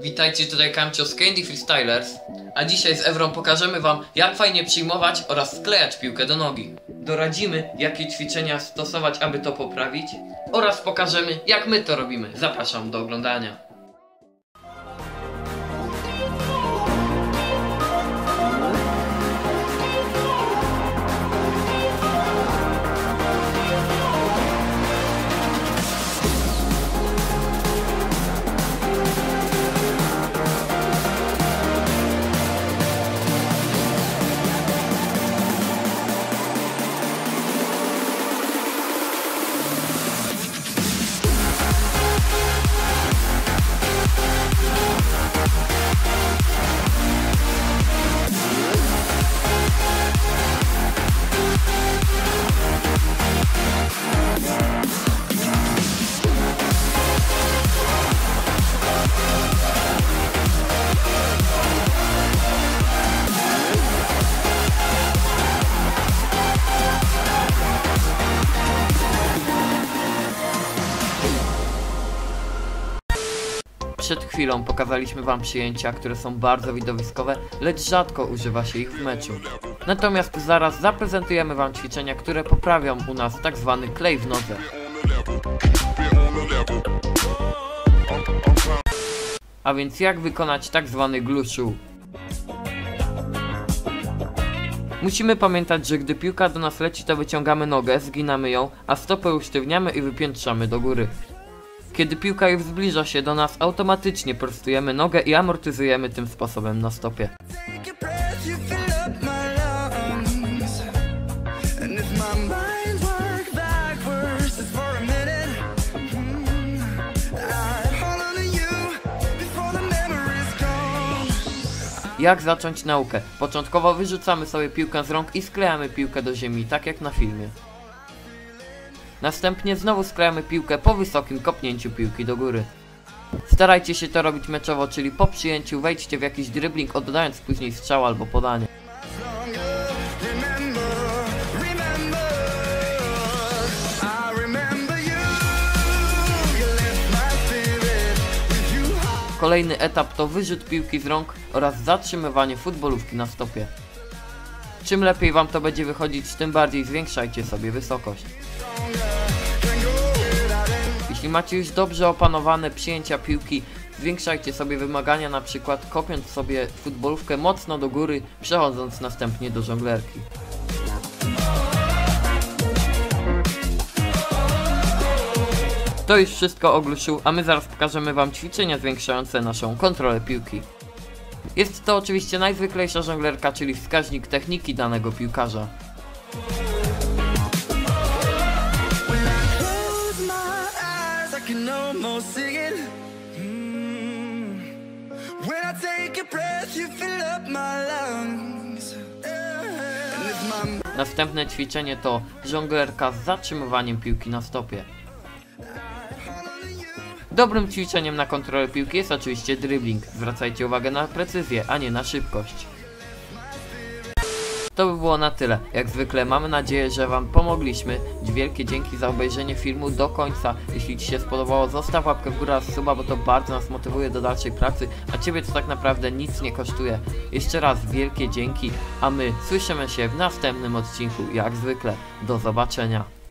Witajcie tutaj Kamcio z Candy Freestylers, a dzisiaj z Ewrą pokażemy wam jak fajnie przyjmować oraz sklejać piłkę do nogi. Doradzimy jakie ćwiczenia stosować aby to poprawić oraz pokażemy jak my to robimy. Zapraszam do oglądania. Przed chwilą pokazaliśmy wam przyjęcia, które są bardzo widowiskowe, lecz rzadko używa się ich w meczu. Natomiast zaraz zaprezentujemy wam ćwiczenia, które poprawią u nas tak zwany klej w nodze. A więc jak wykonać tak zwany? Musimy pamiętać, że gdy piłka do nas leci, to wyciągamy nogę, zginamy ją, a stopę usztywniamy i wypiętrzamy do góry. Kiedy piłka już zbliża się do nas, automatycznie prostujemy nogę i amortyzujemy tym sposobem na stopie. Jak zacząć naukę? Początkowo wyrzucamy sobie piłkę z rąk i sklejamy piłkę do ziemi, tak jak na filmie. Następnie znowu sklejamy piłkę po wysokim kopnięciu piłki do góry. Starajcie się to robić meczowo, czyli po przyjęciu wejdźcie w jakiś dribbling, oddając później strzał albo podanie. Kolejny etap to wyrzut piłki z rąk oraz zatrzymywanie futbolówki na stopie. Czym lepiej wam to będzie wychodzić, tym bardziej zwiększajcie sobie wysokość. Jeśli macie już dobrze opanowane przyjęcia piłki, zwiększajcie sobie wymagania na przykład kopiąc sobie futbolówkę mocno do góry, przechodząc następnie do żonglerki. To już wszystko o gluszu, a my zaraz pokażemy wam ćwiczenia zwiększające naszą kontrolę piłki. Jest to oczywiście najzwyklejsza żonglerka, czyli wskaźnik techniki danego piłkarza. It. Mm. When I take a breath, you fill up my lungs. Następne ćwiczenie to żonglerka z zatrzymywaniem piłki na stopie. Dobrym ćwiczeniem na kontrolę piłki jest oczywiście dribbling. Zwracajcie uwagę na precyzję, a nie na szybkość. To by było na tyle. Jak zwykle mamy nadzieję, że Wam pomogliśmy. Wielkie dzięki za obejrzenie filmu do końca. Jeśli Ci się spodobało, zostaw łapkę w górę oraz suba, bo to bardzo nas motywuje do dalszej pracy, a Ciebie to tak naprawdę nic nie kosztuje. Jeszcze raz wielkie dzięki, a my słyszymy się w następnym odcinku, jak zwykle. Do zobaczenia.